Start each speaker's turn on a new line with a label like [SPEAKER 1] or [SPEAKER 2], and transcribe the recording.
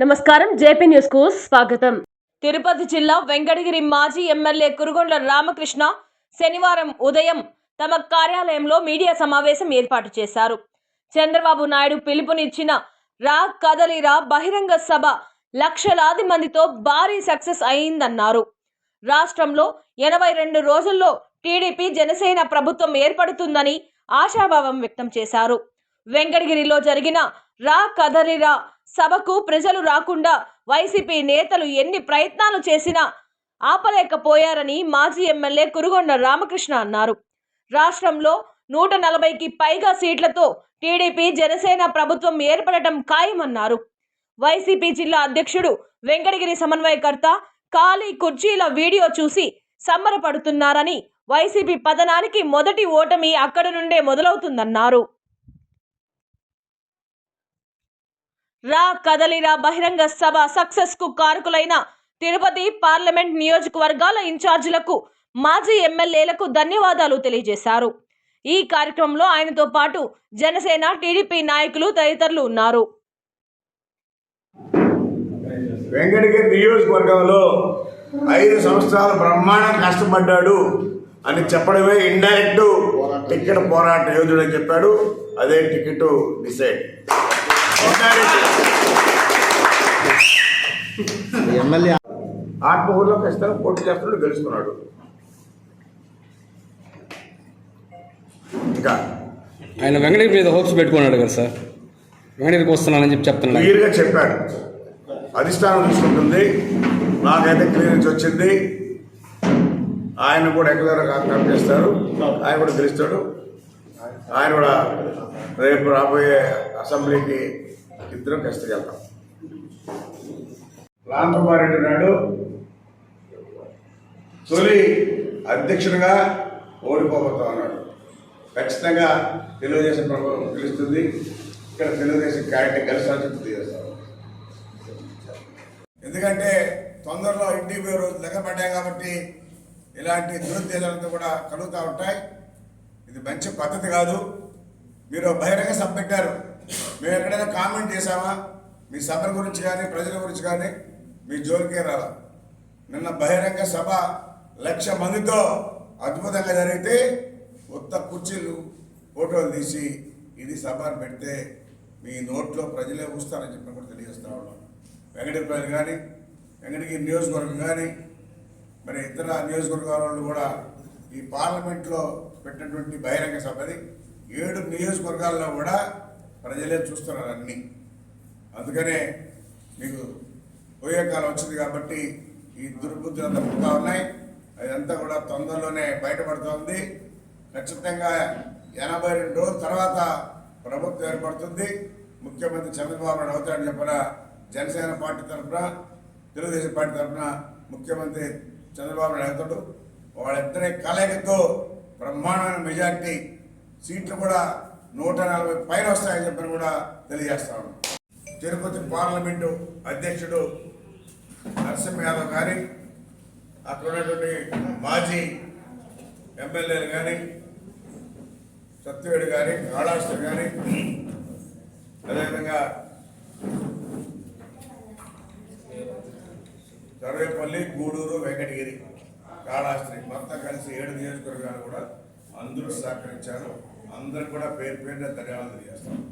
[SPEAKER 1] నమస్కారం. జేపీ న్యూస్కు స్వాగతం. తిరుపతి జిల్లా వెంకటగిరి మాజీ ఎమ్మెల్యే కురుగొండ్ల రామకృష్ణ శనివారం ఉదయం తమ కార్యాలయంలో మీడియా సమావేశం ఏర్పాటు చేశారు. చంద్రబాబు నాయుడు పిలుపునిచ్చిన రా కదలిరా బహిరంగ సభ లక్షలాది మందితో భారీ సక్సెస్ అయిందన్నారు. రాష్ట్రంలో ఎనభై రెండు రోజుల్లో టీడీపీ జనసేన ప్రభుత్వం ఏర్పడుతుందని ఆశాభావం వ్యక్తం చేశారు. వెంకటగిరిలో జరిగిన రా కదలిరా సభకు ప్రజలు రాకుండా వైసీపీ నేతలు ఎన్ని ప్రయత్నాలు చేసినా ఆపలేకపోయారని మాజీ ఎమ్మెల్యే కురుగొండ రామకృష్ణ అన్నారు. రాష్ట్రంలో నూట నలభైకి పైగా సీట్లతో టీడీపీ జనసేన ప్రభుత్వం ఏర్పడటం ఖాయమన్నారు. వైసీపీ జిల్లా అధ్యక్షుడు వెంకటగిరి సమన్వయకర్త ఖాళీ కుర్చీల వీడియో చూసి సంబరపడుతున్నారని వైసీపీ పతనానికి మొదటి ఓటమి అక్కడ నుండే మొదలవుతుందన్నారు. రా కదలిరా బహిరంగ సభ సక్సెస్కు కారకులైన తిరుపతి పార్లమెంట్ నియోజకవర్గాల ఇన్ఛార్జీలకు మాజీ ఎమ్మెల్యేలకు ధన్యవాదాలు తెలియజేశారు. ఈ కార్యక్రమంలో ఆయనతో పాటు జనసేన టీడీపీ నాయకులు తదితరులు ఉన్నారు.
[SPEAKER 2] వెంకటగిరి నియోజకవర్గంలో ఐదు సంవత్సరాలు బ్రహ్మాండం కష్టపడ్డాడు అని చెప్పడమే ఇండైరెక్ట్ టికెట్ పోరాట యోధుడు అని చెప్పాడు. అదే టికెట్ డిసైడ్
[SPEAKER 3] ఎమ్మెల్యే
[SPEAKER 2] ఆత్మూరులో ఖచ్చితంగా పోటీ చేస్తున్నాడు గెలుచుకున్నాడు. ఇంకా
[SPEAKER 4] ఆయన వెంకటగిరి మీద హోప్స్ పెట్టుకున్నాడు కదా సార్. వెంకటగిరికి వస్తున్నానని చెప్పి చెప్తున్నాడు.
[SPEAKER 2] క్లియర్గా చెప్పాడు. అధిష్టానం తీసుకుంటుంది. నాకైతే క్లియరెన్స్ వచ్చింది. ఆయన కూడా రెగ్యులర్గా కాంటాక్ట్ చేస్తారు. ఆయన కూడా గెలుస్తాడు. ఆయన కూడా రేపు రాబోయే అసెంబ్లీకి ఇద్దరం కలిసి వెళ్తాం. రామ్ కుమార్ రెడ్డి నాయుడు తొలి అధ్యక్షుడిగా ఓడిపోబోతా ఉన్నాడు. ఖచ్చితంగా తెలుగుదేశం ప్రభుత్వం పిలుస్తుంది ఇక్కడ తెలుగుదేశం క్యారెక్టర్ కలిసి చెప్పి ఎందుకంటే తొందరలో ఇంటికి పోయే రోజు లెక్క పడ్డాయి కాబట్టి ఇలాంటి దురుద్దేశాలతో కూడా కలుగుతూ ఉంటాయి. ఇది మంచి పద్ధతి కాదు. మీరు బహిరంగ సభ పెట్టారు. మేము ఎక్కడైనా కామెంట్ చేసామా మీ సభ గురించి కానీ ప్రజల గురించి కానీ మీ జోలికే రాలా? నిన్న బహిరంగ సభ లక్ష మందితో అద్భుతంగా జరిగితే కొత్త కుర్చీలు ఫోటోలు తీసి ఇది సభ పెడితే మీ నోట్లో ప్రజలే ఊస్తారని చెప్పి కూడా తెలియజేస్తా ఉన్నాం. వెంకటగిరి ప్రజలు కానీ వెంకటగిరి నియోజకవర్గం కానీ మరి ఇతర నియోజకవర్గాల వాళ్ళు కూడా ఈ పార్లమెంట్లో పెట్టినటువంటి బహిరంగ సభని ఏడు నియోజకవర్గాల్లో కూడా ప్రజలే చూస్తున్నారు అన్నీ అందుకనే మీకు పోయే కాలం వచ్చింది కాబట్టి ఈ దుర్బుద్ధులు అంతా పుట్టా ఉన్నాయి. అదంతా కూడా తొందరలోనే బయటపడుతోంది. ఖచ్చితంగా ఎనభై రెండు రోజుల తర్వాత ప్రభుత్వం ఏర్పడుతుంది. ముఖ్యమంత్రి చంద్రబాబు నాయుడు అవుతాడని చెప్పిన జనసేన పార్టీ తరఫున తెలుగుదేశం పార్టీ తరఫున ముఖ్యమంత్రి చంద్రబాబు నాయుడు అవుతాడు. వాళ్ళిద్దరి కలయికతో బ్రహ్మాండమైన మెజార్టీ సీట్లు కూడా నూట నలభై పైన వస్తాయని చెప్పని కూడా తెలియజేస్తాను తిరుపతి పార్లమెంటు అధ్యక్షుడు నరసింహ యాదవ్ కానీ అక్కడ ఉన్నటువంటి మాజీ ఎమ్మెల్యేలు కానీ సత్యవేడు కానీ కాళాస్టర్ కానీ అదేవిధంగా సర్వేపల్లి గూడూరు వెంకటగిరి కాళాస్త్రి మొత్తం కలిసి ఏడు నియోజకవర్గాలు కూడా అందరూ సహకరించారు. అందరు కూడా పేరు పేరున ధన్యవాదాలు చేస్తారు